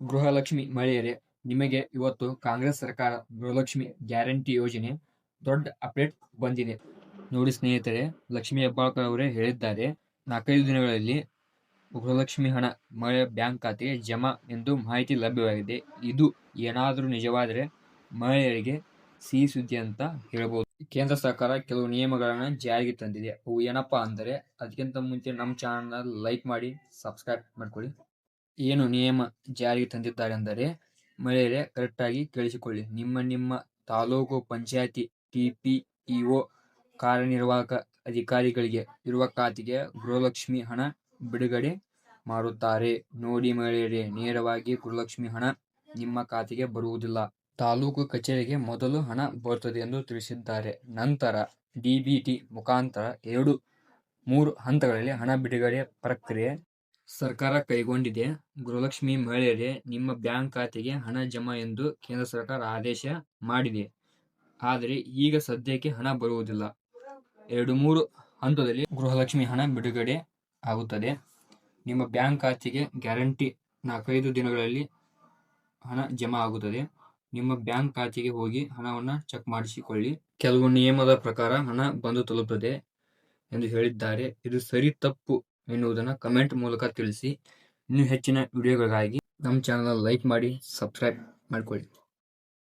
ಗೃಹಲಕ್ಷ್ಮಿ ಮಹಿಳೆಯರೇ, ನಿಮಗೆ ಇವತ್ತು ಕಾಂಗ್ರೆಸ್ ಸರ್ಕಾರ ಗೃಹಲಕ್ಷ್ಮಿ ಗ್ಯಾರಂಟಿ ಯೋಜನೆ ದೊಡ್ಡ ಅಪ್ಡೇಟ್ ಬಂದಿದೆ. ನೋಡಿ ಸ್ನೇಹಿತರೆ, ಲಕ್ಷ್ಮಿ ಹೆಬ್ಬಾಳ್ಕರ್ ಅವರೇ ಹೇಳಿದ್ದಾರೆ, ನಾಲ್ಕೈದು ದಿನಗಳಲ್ಲಿ ಗೃಹಲಕ್ಷ್ಮಿ ಹಣ ಮಹಿಳೆಯ ಬ್ಯಾಂಕ್ ಖಾತೆಗೆ ಜಮಾ ಎಂದು ಮಾಹಿತಿ ಲಭ್ಯವಾಗಿದೆ. ಇದು ಏನಾದರೂ ನಿಜವಾದರೆ ಮಹಿಳೆಯರಿಗೆ ಸಿಹಿ ಸುದ್ದಿ ಅಂತ ಹೇಳ್ಬೋದು. ಕೇಂದ್ರ ಸರ್ಕಾರ ಕೆಲವು ನಿಯಮಗಳನ್ನು ಜಾರಿಗೆ ತಂದಿದೆ. ಅವು ಏನಪ್ಪಾ ಅಂದರೆ, ಅದಕ್ಕಿಂತ ಮುಂಚೆ ನಮ್ಮ ಚಾನಲ್ನ ಲೈಕ್ ಮಾಡಿ, ಸಬ್ಸ್ಕ್ರೈಬ್ ಮಾಡ್ಕೊಳ್ಳಿ. ಏನು ನಿಯಮ ಜಾರಿಗೆ ತಂದಿದ್ದಾರೆ ಅಂದರೆ ಮಹಿಳೆಯರೇ, ಕರೆಕ್ಟಾಗಿ ಕೇಳಿಸಿಕೊಳ್ಳಿ. ನಿಮ್ಮ ನಿಮ್ಮ taluk panchayat T P E ಕಾರ್ಯನಿರ್ವಾಹಕ ಅಧಿಕಾರಿಗಳಿಗೆ ಇರುವ ಖಾತೆಗೆ ಗೃಹಲಕ್ಷ್ಮಿ ಹಣ ಬಿಡುಗಡೆ ಮಾಡುತ್ತಾರೆ. ನೋಡಿ ಮಹಿಳೆಯರೇ, ನೇರವಾಗಿ ಗೃಹಲಕ್ಷ್ಮಿ ಹಣ ನಿಮ್ಮ ಖಾತೆಗೆ ಬರುವುದಿಲ್ಲ. ತಾಲೂಕು ಕಚೇರಿಗೆ ಮೊದಲು ಹಣ ಬರುತ್ತದೆ ಎಂದು ತಿಳಿಸಿದ್ದಾರೆ. ನಂತರ ಡಿಬಿಟಿ ಮುಖಾಂತರ ಎರಡು, ಮೂರು ಹಂತಗಳಲ್ಲಿ ಹಣ ಬಿಡುಗಡೆ ಪ್ರಕ್ರಿಯೆ ಸರ್ಕಾರ ಕೈಗೊಂಡಿದೆ. ಗೃಹಲಕ್ಷ್ಮಿ ಮಹಿಳೆಯರೇ ನಿಮ್ಮ ಬ್ಯಾಂಕ್ ಖಾತೆಗೆ ಹಣ ಜಮಾ ಎಂದು ಕೇಂದ್ರ ಸರ್ಕಾರ ಆದೇಶ ಮಾಡಿದೆ. ಆದರೆ ಈಗ ಸದ್ಯಕ್ಕೆ ಹಣ ಬರುವುದಿಲ್ಲ. ಎರಡು ಮೂರು ಹಂತದಲ್ಲಿ ಗೃಹಲಕ್ಷ್ಮಿ ಹಣ ಬಿಡುಗಡೆ ಆಗುತ್ತದೆ. ನಿಮ್ಮ ಬ್ಯಾಂಕ್ ಖಾತೆಗೆ ಗ್ಯಾರಂಟಿ ನಾಲ್ಕೈದು ದಿನಗಳಲ್ಲಿ ಹಣ ಜಮಾ ಆಗುತ್ತದೆ. ನಿಮ್ಮ ಬ್ಯಾಂಕ್ ಖಾತೆಗೆ ಹೋಗಿ ಹಣವನ್ನು ಚೆಕ್ ಮಾಡಿಸಿಕೊಳ್ಳಿ. ಕೆಲವು ನಿಯಮದ ಪ್ರಕಾರ ಹಣ ಬಂದು ತಲುಪುತ್ತದೆ ಎಂದು ಹೇಳಿದ್ದಾರೆ. ಇದು ಸರಿ ತಪ್ಪು ಎನ್ನುವುದನ್ನು ಕಮೆಂಟ್ ಮೂಲಕ ತಿಳಿಸಿ. ಇನ್ನೂ ಹೆಚ್ಚಿನ ವಿಡಿಯೋಗಳಿಗಾಗಿ ನಮ್ಮ ಚಾನಲ್ ಲೈಕ್ ಮಾಡಿ ಸಬ್ಸ್ಕ್ರೈಬ್ ಮಾಡಿಕೊಳ್ಳಿ.